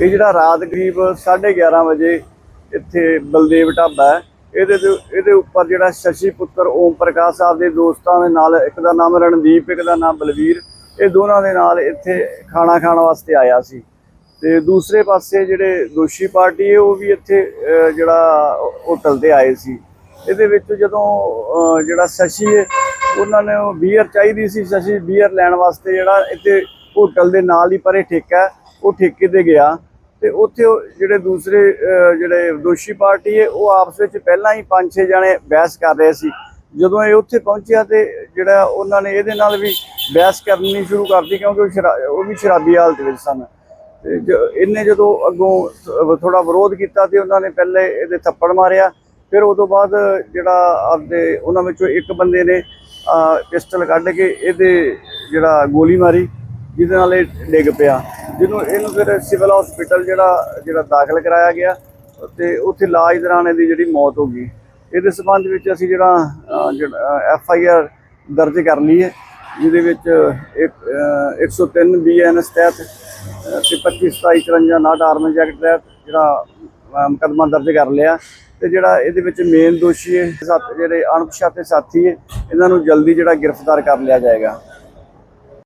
ਇਹ ਜਿਹੜਾ ਰਾਤ ਕਰੀਬ 11:30 ਵਜੇ ਇੱਥੇ ਬਲਦੇਵ ਢਾਬਾ ਹੈ। ਇਹਦੇ ਤੇ- ਇਹਦੇ ਉੱਪਰ ਜਿਹੜਾ ਸ਼ਸ਼ੀ ਪੁੱਤਰ ਓਮ ਪ੍ਰਕਾਸ਼ ਸਾਹਿਬ ਦੇ ਦੋਸਤਾਂ ਦੇ ਨਾਲ ਇੱਕ ਦਾ ਨਾਮ ਰਣਦੀਪ, ਇੱਕ ਦਾ ਨਾਮ ਬਲਵੀਰ, ਇਹ ਦੋਨਾਂ ਦੇ ਨਾਲ ਇੱਥੇ ਖਾਣਾ ਖਾਣ ਵਾਸਤੇ ਆਇਆ ਸੀ। ਤੇ ਦੂਸਰੇ ਪਾਸੇ ਜਿਹੜੇ ਦੋਸ਼ੀ ਪਾਰਟੀ ਹੈ, ਉਹ ਵੀ ਇੱਥੇ ਜਿਹੜਾ ਹੋਟਲ ਤੇ ਆਏ ਸੀ। ਇਹਦੇ ਵਿੱਚ ਜਦੋਂ ਜਿਹੜਾ ਸ਼ਸ਼ੀ ਹੈ, ਉਹਨਾਂ ਨੇ ਉਹ ਬੀਅਰ ਚਾਹੀਦੀ ਸੀ। ਸ਼ਸ਼ੀ ਬੀਅਰ ਲੈਣ ਵਾਸਤੇ ਜਿਹੜਾ ਇੱਥੇ ਹੋਟਲ ਦੇ ਨਾਲ ਹੀ ਪਰੇ ਠੇਕਾ ਉਹ ਠੇਕੇ ਤੇ ਗਿਆ ਤੇ ਉੱਥੇ ਉਹ ਜਿਹੜੇ ਦੂਸਰੇ ਜਿਹੜੇ ਦੋਸ਼ੀ ਪਾਰਟੀ ਹੈ, ਉਹ ਆਪਸ ਵਿੱਚ ਪਹਿਲਾਂ ਹੀ ਪੰਜ ਛੇ ਜਣੇ ਬਹਿਸ ਕਰ ਰਹੇ ਸੀ। ਜਦੋਂ ਇਹ ਉੱਥੇ ਪਹੁੰਚਿਆ ਤੇ ਜਿਹੜਾ ਉਹਨਾਂ ਨੇ ਇਹਦੇ ਨਾਲ ਵੀ ਬਹਿਸ ਕਰਨੀ ਸ਼ੁਰੂ ਕਰਤੀ ਕਿਉਂਕਿ ਉਹ ਸ਼ਰਾ- ਉਹ ਵੀ ਸ਼ਰਾਬੀ ਹਾਲਤ ਵਿੱਚ ਸਨ। ਤੇ ਜ- ਇਹਨੇ ਜਦੋਂ ਅੱਗੋਂ ਥੋੜਾ ਵਿਰੋਧ ਕੀਤਾ ਤੇ ਉਹਨਾਂ ਨੇ ਪਹਿਲੇ ਇਹਦੇ ਥੱਪੜ ਮਾਰਿਆ, ਫਿਰ ਉਹ ਤੋਂ ਬਾਅਦ ਜਿਹੜਾ ਆਪਦੇ, ਉਹਨਾਂ ਵਿੱਚੋਂ ਇੱਕ ਬੰਦੇ ਨੇ ਪਿਸਟਲ ਕੱਢ ਕੇ ਇਹਦੇ ਜਿਹੜਾ ਗੋਲੀ ਮਾਰੀ, ਜਿਹਦੇ ਨਾਲ ਇਹ ਡਿੱਗ ਪਿਆ। ਜਿਹਨੂੰ ਇਹਨੂੰ ਫਿਰ ਸਿਵਲ ਹਸਪੀਟਲ ਜਿਹੜਾ ਜਿਹੜਾ ਦਾਖਲ ਕਰਾਇਆ ਗਿਆ ਤੇ ਉੱਥੇ ਇਲਾਜ ਦੌਰਾਨ ਇਹਦੀ ਜਿਹੜੀ ਮੌਤ ਹੋ ਗਈ। ਇਹਦੇ ਸਬੰਧ ਵਿੱਚ ਅਸੀਂ ਜਿਹੜਾ ਅਹ, ਜਿਹੜਾ ਐਫ ਆਈ ਆਰ ਦਰਜ ਕਰ ਲਈ ਹੈ ਜਿਹਦੇ ਵਿੱਚ ਇੱਕ, ਅਹ, 103 ਬੀਐਨਐਸ ਤਹਿਤ ਅਹ, ਤੇ 25 27 54 ਨਾਟ ਆਰਮਜ਼ ਜੈਕਟ ਤਹਿਤ ਜਿਹੜਾ ਅਹ, ਮੁਕੱਦਮਾ ਦਰਜ ਕਰ ਲਿਆ। ਤੇ ਜਿਹੜਾ ਇਹਦੇ ਵਿੱਚ ਮੇਨ ਦੋਸ਼ੀ ਹੈ ਸੱਤ ਜਿਹੜੇ ਅਣਪਛਾਤੇ ਸਾਥੀ ਹੈ ਇਹਨਾਂ ਨੂੰ ਜਲਦੀ ਜਿਹੜਾ ਗ੍ਰਿਫਤਾਰ ਕਰ ਲਿਆ ਜਾਏਗਾ।